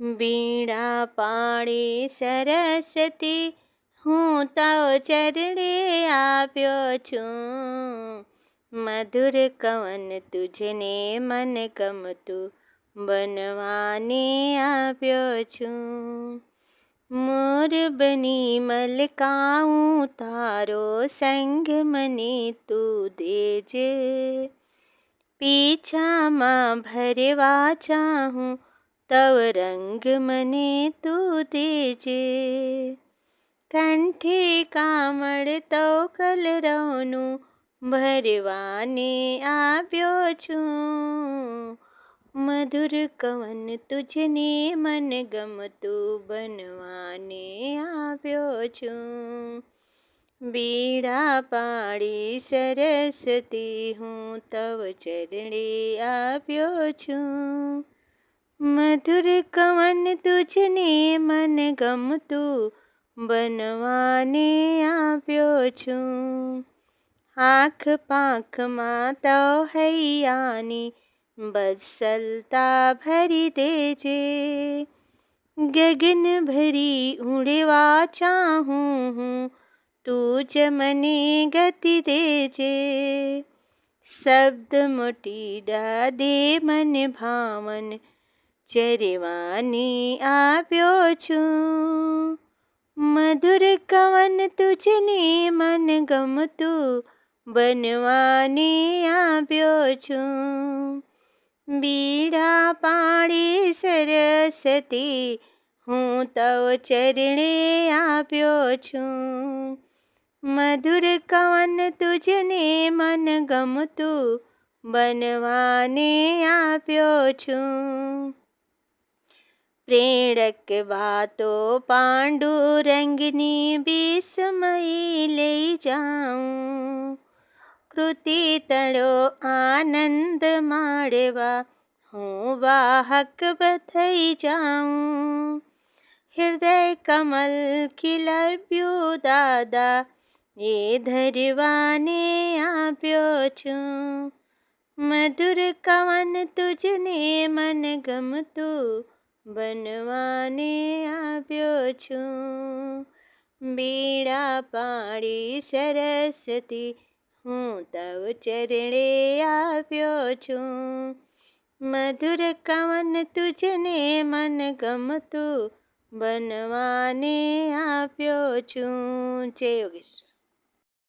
બીડા પાડી સરસ્વતી, હું તાવ ચરણે આપ્યો છું. મધુર કવન તુજને મન ગમતું બનવાને આપ્યો છું. મોર બની મલકાઉં તારો સંગ મને તું દેજે. પીછામાં ભરવા ચાહું તવ રંગ મને તું દેજે કંઠે કામળ તો કલરવનું ભરવાને આપ્યો છું મધુર કવન તુજને મન ગમતું બનવાને આપ્યો છું બીડા પાડી સરસ્વતી હું તવ ચરણે આપ્યો છું મધુર કવન તુજને મન ગમતું બનવાને આવ્યો છું. આંખ પાંખમાં તો હૈયાની બસલતા ભરી દેજે. ગગન ભરી ઉડવા ચાહું હું તું જ મને ગતિ દેજે. શબ્દ મોટી દે મન ભાવન ચરવાની આપ્યો છું. મધુર કવન તુજને મન ગમતું બનવાને આપ્યો છું. બીડા પાડી સરસ્વતી હું તવ ચરણે આપ્યો છું. મધુર કવન તુજને મન ગમતું બનવાને આપ્યો છું. પ્રેરક વાતો પાંડુરંગની બીસમયી લઈ જાઉં કૃતિ તળો આનંદ માળવા હું વાહક થઈ જાઉં હૃદય કમલ ખીલવ્યું દાદા એ ધરવાને આપ્યો છું મધુર કવન તુજને મન ગમતું બનવાને આપ્યો છું. બીડા પાડી સરસ્વતી, હું તવ ચરણે આપ્યો છું. મધુર કવન તુજને મન ગમતું બનવાને આપ્યો છું. જય યોગેશ્વર